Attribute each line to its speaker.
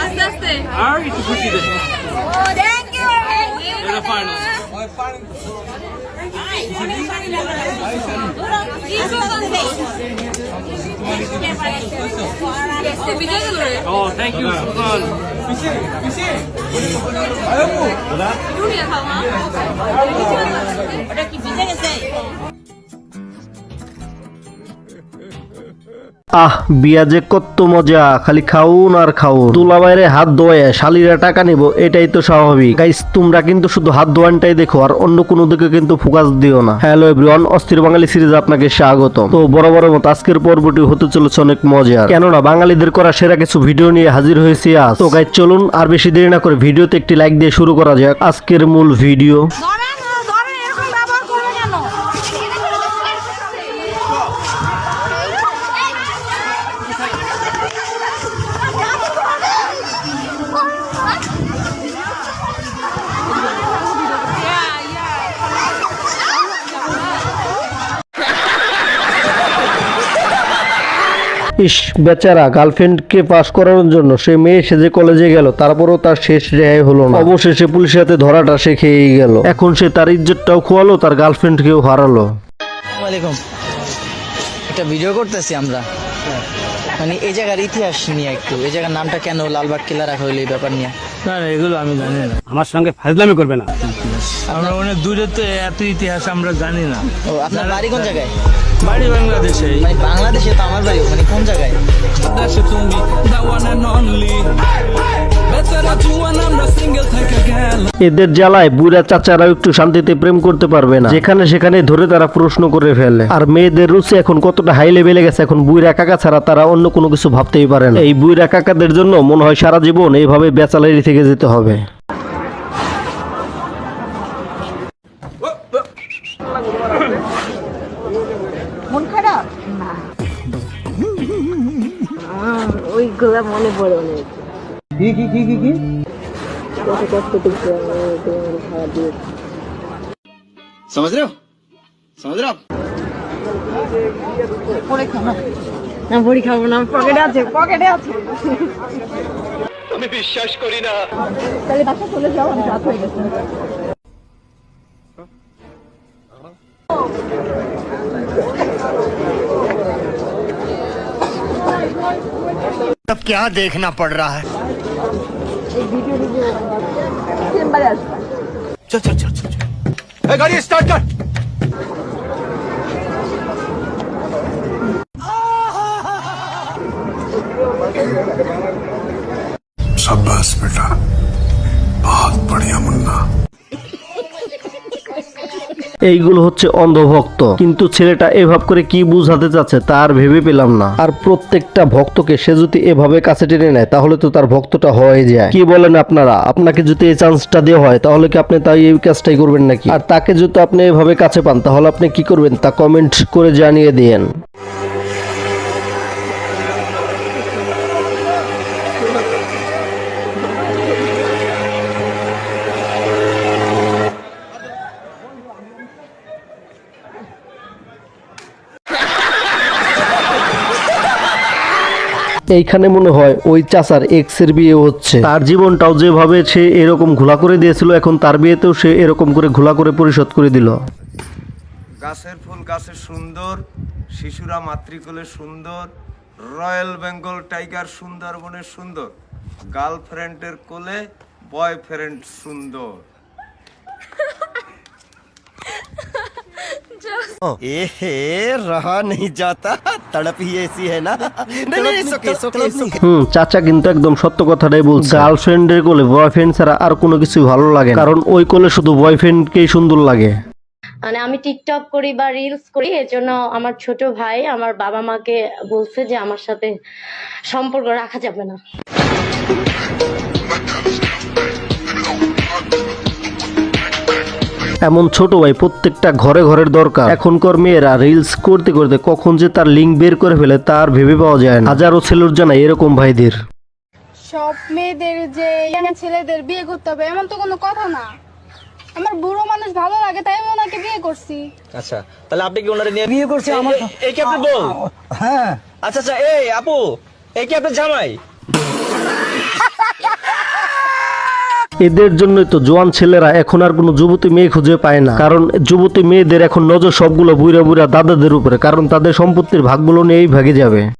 Speaker 1: আস্তে আস্তে
Speaker 2: আর একটু খুশি দেন
Speaker 1: থ্যাংক ইউ
Speaker 2: এটা ফাইনাল
Speaker 1: বিজয় গেল রে
Speaker 2: ও থ্যাংক ইউ সুকাল
Speaker 1: রুড়িয়া খাও মা ওটা কি বিজয় গেছে
Speaker 3: আহ, বিয়া যে কত মজা, খালি খাউন আর খাউন। তুলা বাইরে হাত ধোয়ে শালিরা টাকা নিব, এটাই তো স্বাভাবিক। গাইস তোমরা কিন্তু শুধু হাত ধোয়ানটাই দেখো, আর অন্য কোনো দিকে কিন্তু ফোকাস দিও না। হ্যালো এভরিওয়ান অস্থির বাঙালি সিরিজ আপনাকে স্বাগত তো বড় বড় মতো আজকের পর্বটি হতে চলেছে অনেক মজা কেননা বাঙালিদের করা সেরা কিছু ভিডিও নিয়ে হাজির হয়েছি আজ। তো গাইস চলুন আর বেশি দেরি না করে ভিডিওতে একটি লাইক দিয়ে শুরু করা যাক আজকের মূল ভিডিও ইস বেচারা গার্লফ্রেন্ডকে পাস করানোর জন্য সে মেয়ে সেজে কলেজে গেল তারপরও তার শেষ রেহাই হলো না। অবশেষে পুলিশের হাতে ধরাটা সে খেয়েই গেল। এখন সে তার ইজ্জতটাও খোয়ালো তার গার্লফ্রেন্ডকেও হারালো।
Speaker 4: ওয়ালাইকুম একটা ভিডিও করতেছি আমরা। মানে এই জায়গার ইতিহাস নিয়ে একটু। এই জায়গার নামটা কেন লালবাগ কিলা রাখা হইল এই ব্যাপার নিয়ে?
Speaker 5: না না, এগুলো আমি জানি না।
Speaker 2: আমার সঙ্গে ফাজলামি করবে না।
Speaker 5: আমরা অনেক দূরে তো এত ইতিহাস আমরা জানি না।
Speaker 4: ও আপনার বাড়ি কোন জায়গায়?
Speaker 5: বাড়ি বাংলাদেশে।
Speaker 4: মানে বাংলাদেশে তো আমার বাড়ি মানে কোন জায়গায়.
Speaker 3: এদের জ্বালায় বুড়া চাচারাও একটু শান্তিতে প্রেম করতে পারবে না। যেখানে সেখানে ধরে তারা প্রশ্ন করে ফেলে। আর মেয়েদের রুচি এখন কতটা হাই লেভেলে গেছে এখন বুইরা কাকা ছাড়া তারা অন্য কোনো কিছু ভাবতেই পারে না। এই বুইরা কাকাদের জন্য মনে হয় সারা জীবন এইভাবে বেচালারি থেকে যেতে হবে।
Speaker 1: মন খারাপ? মনে পড়ে
Speaker 4: পরে খাব।
Speaker 1: না বড়ি খাব না পকেটে আছে। পকেটে আছে।
Speaker 6: আমি বিশ্বাস করি না।
Speaker 1: তাহলে বাসা চলে যাও আমি রাত হয়ে গেছে।
Speaker 7: अब क्या देखना पड़ रहा है? चल चल चल चल गाड़ी स्टार्ट कर।
Speaker 3: এইগুলো হচ্ছে অন্ধভক্ত। কিন্তু ছেলেটা এভাব করে কি বুঝাতে চাচ্ছে তার ভেবে পেলাম না। আর প্রত্যেকটা ভক্তকে সে যদি এভাবে কাছে টেনে নেয়, তাহলে তো তার ভক্তটা হয়ে যায়। কি বলেন আপনারা? আপনাকে যদি এই চান্সটা দেওয়া হয়, তাহলে কি আপনি তাই এই কাজটাই করবেন নাকি? আর তাকে যদি আপনি এভাবে কাছে পান, তাহলে আপনি কি করবেন তা কমেন্ট করে জানিয়ে দিয়েন। এইখানে মনে হয় ওই চাচার এক্সের বিয়ে হচ্ছে। তার জীবনটাও যেভাবে সে এরকম ঘোলা করে দিয়েছিল এখন তার বিয়েতেও সে এরকম করে ঘোলা করে পরিশোধ করে দিল।
Speaker 8: গাছের ফুল গাছে সুন্দর শিশুরা মাতৃকোলে সুন্দর রয়্যাল বেঙ্গল টাইগার সুন্দরবনের সুন্দর গার্লফ্রেন্ডের কোলে বয়ফ্রেন্ড সুন্দর।
Speaker 3: চাচা কিন্তু একদম সত্য কথাটাই বলছে। গার্লফ্রেন্ডের কোলে বয়ফ্রেন্ড ছাড়া আর কোনো কিছু ভালো লাগে কারণ ওই কোলে শুধু বয়ফ্রেন্ডকেই সুন্দর লাগে।
Speaker 9: মানে আমি টিকটক করি বা রিলস করি এর জন্য আমার ছোট ভাই আমার বাবা মাকে বলছে যে আমার সাথে সম্পর্ক রাখা যাবে না।
Speaker 3: এমন ছোট ভাই প্রত্যেকটা ঘরে ঘরের দরকার। এখনকার মেয়েরা রিলস করতে করতে কখন যে তার লিঙ্ক বের করে ফেলে তার ভেবে পাওয়া যায় না। হাজারো ছেলের জানা এরকম ভাইদের।
Speaker 10: সব মেয়েদের যে ছেলেদের বিয়ে করতে হবে এমন তো কোনো কথা না। আমার বুড়ো মানুষ ভালো লাগে তাই আমি ওনাকে বিয়ে করছি।
Speaker 4: আচ্ছা তাহলে আপনি কি ওনারে নিয়ে বিয়ে করছি আমার এই কি আপনার বউ? হ্যাঁ। আচ্ছা আচ্ছা এই আপু এই কি আপনার জামাই?
Speaker 3: এদের জন্যই তো জোয়ান ছেলেরা এখন আর কোনো যুবতী মেয়ে খুঁজে পায় না। কারণ যুবতী মেয়েদের এখন নজর সবগুলো বুড়া বুড়া দাদাদের উপরে, কারণ তাদের সম্পত্তির ভাগগুলো নিয়েই ভাগে যাবে।